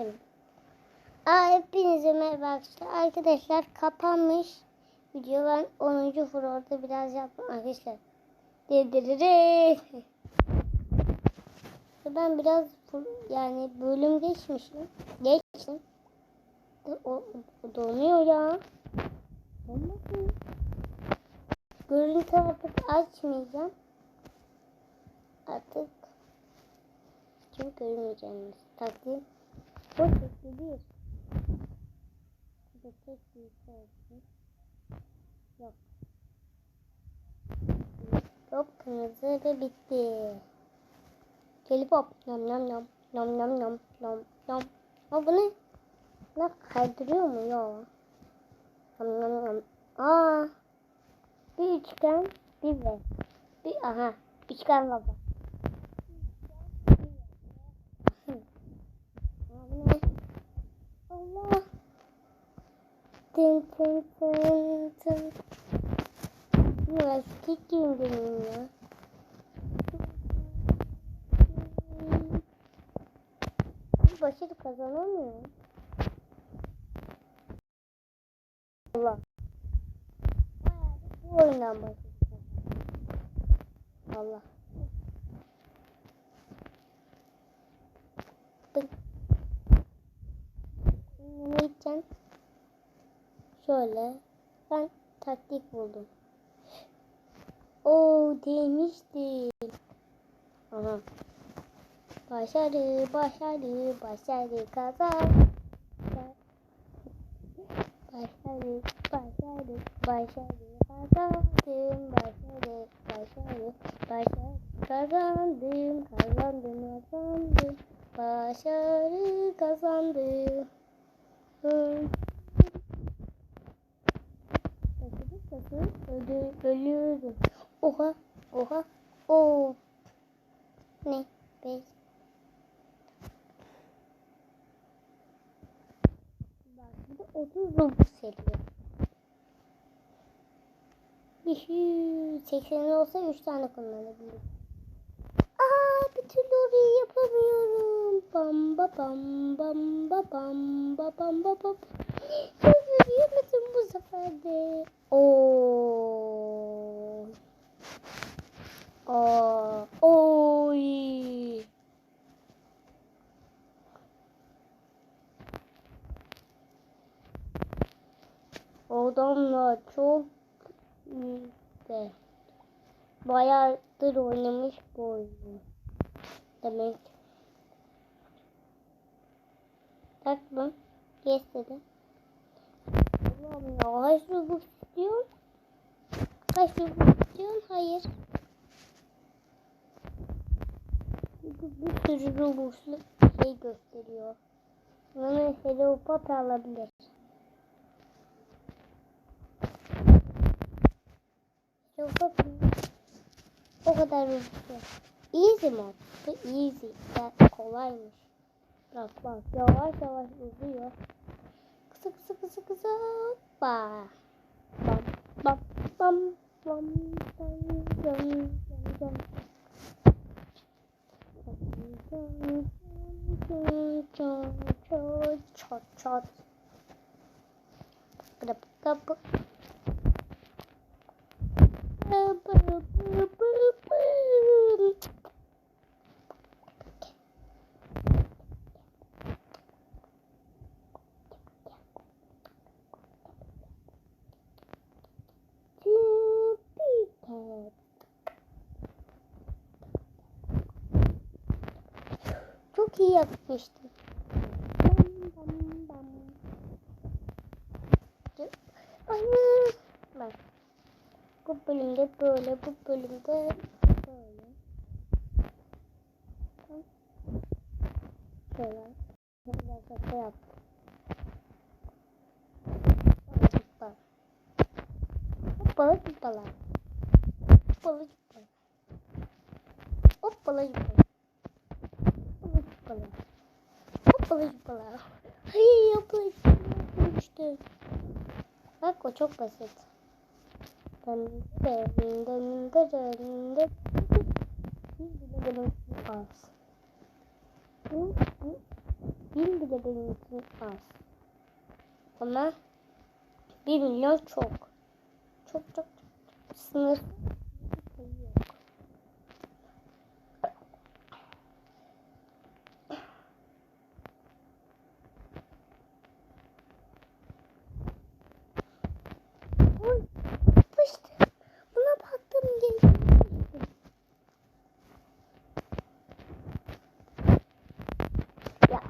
Tabii. Aa, hepinize merhaba arkadaşlar. Arkadaşlar kapanmış video. Ben 10. florda biraz yaptım arkadaşlar. Dirdiriri. Ben biraz yani bölüm geçmişim. Geçtim. O, donuyor ya. Olmasın. Görüntü artık açmayacağım. Artık çünkü görmeyeceğiniz o sesli değil. Bir tek bir şey sesli. Yok. Top kırmızı ve bitti. Kelipop. Nom nom nom. Nom nom nom nom nom. Ama bu ne? Ne kaydırıyor mu ya? Nom nom nom. Aa. Bir üçgen, bir ve. Bir aha. Üçgen baba. Dın dın dın dın. Burası gittim benim ya. Bir başarı kazanamıyorum. Allah. Bu oyundan başlayacağım. Allah. Bık. Ne diyeceğim? Şöyle. Ben taktik buldum. Oo demişti. Aha. Başarı, başarı, başarı kazan. Başarı, başarı, başarı kazandım. Başarı, başarı, başarı kazandım. Kazandım, kazandım. Başarı kazandım. Hı. Ölüyorum. Oha, oha, o. Ne? Beş. Bak bir de 30 rubu seriyor. 180 olsa 3 tane kullanabilirim. Aa bir türlü orayı yapamıyorum. Bam ba bam bam ba bam ba bam ba bam. Yürüyemedim bu sefer de. Oo. Aa, oy. Adamlar çok de. Bayağıdır oynamış bu oyunu. Demek. Takma. Yes dedi. Allah'ım ya. Kaç Robux istiyorsun? Kaç Robux istiyorsun? Hayır. Çünkü bir sürü Robux'lu şey gösteriyor. Bana Hello Pop alabilir. Hello Pop o kadar Robux yok. Easy mod. Bu easy. Ya, kolaymış. Bak bak yavaş yavaş uzuyor. Kısa kısa kısa kısa. Hoppa. Bam bam bam bam bam bam bam bam. Çat çat. Bırak bırak çok iyi yapmıştım. Anne. Bak. Bu bölümde böyle, bu bölümde böyle. Şöyle. Şöyle yaptım. Balık balık. Balık balık. Balık balık. Balık. Hoppala. Hoppala hoppala. Hayır yapmıştı. Bak o çok basit. Bir az. Bu, bu, bir bile benim için az. Ama 1 milyon çok. Çok çok çok. Sınır sayı yok. Oy, yapıştı. Buna baktım geliyor. Ya.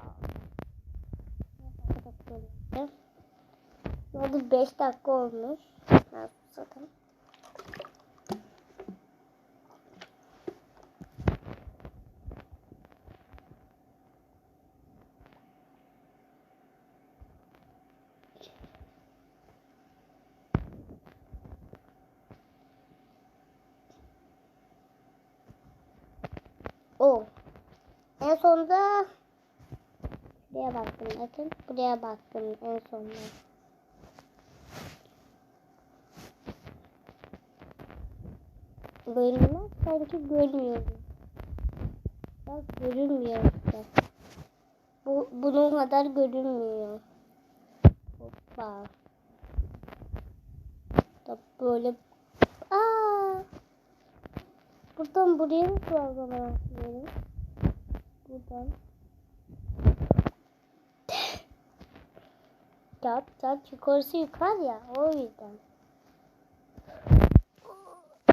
Oldu? 5 dakika olmuş. Ha, zaten. O. En sonunda buraya baktım bakın. Buraya baktım en sonunda. Görünmez sanki görmüyorum. Bak görünmüyor işte. Bu bunun kadar görünmüyor. Hoppa. Da böyle Aa! Buradan buraya mı başlıyorum? Buradan. Çat çat yukarısı yukarı ya o yüzden.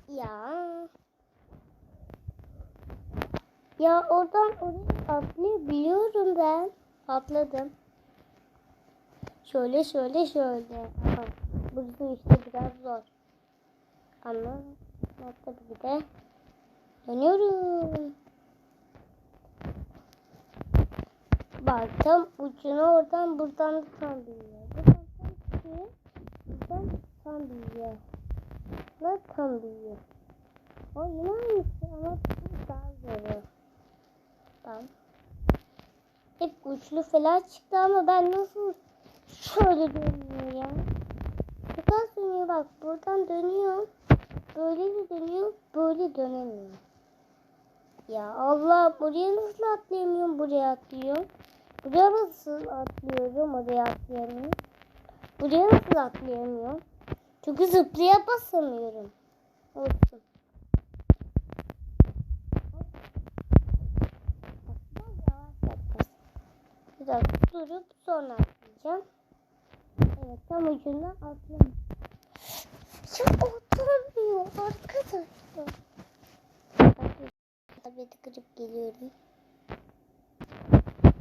Ya. Ya oradan oraya atlayabiliyorum ben. Atladım. Şöyle şöyle şöyle. Aha. Burası işte biraz zor. Ama tabii ki de dönüyorum. Bak tam ucunu oradan buradan da tam biliyor. Buradan tam biliyor. Buradan tam biliyor. Ne tam biliyor. O yine aynısı ama daha zoru. Tamam. Hep uçlu falan çıktı ama ben nasıl şöyle dönüyor ya. Az dönüyor bak buradan dönüyor. Böyle de dönüyor böyle dönemiyor. Ya Allah buraya nasıl atlayamıyorum buraya atlıyorum. Buraya nasıl atlıyorum oraya atlayamıyorum. Buraya nasıl atlayamıyorum. Çünkü zıplaya basamıyorum. Olsun. Biraz durup sonra atlayacağım. Evet tam ucundan atlayayım. Ya atlamıyor arkadaşlar. Tabii kırıp geliyorum.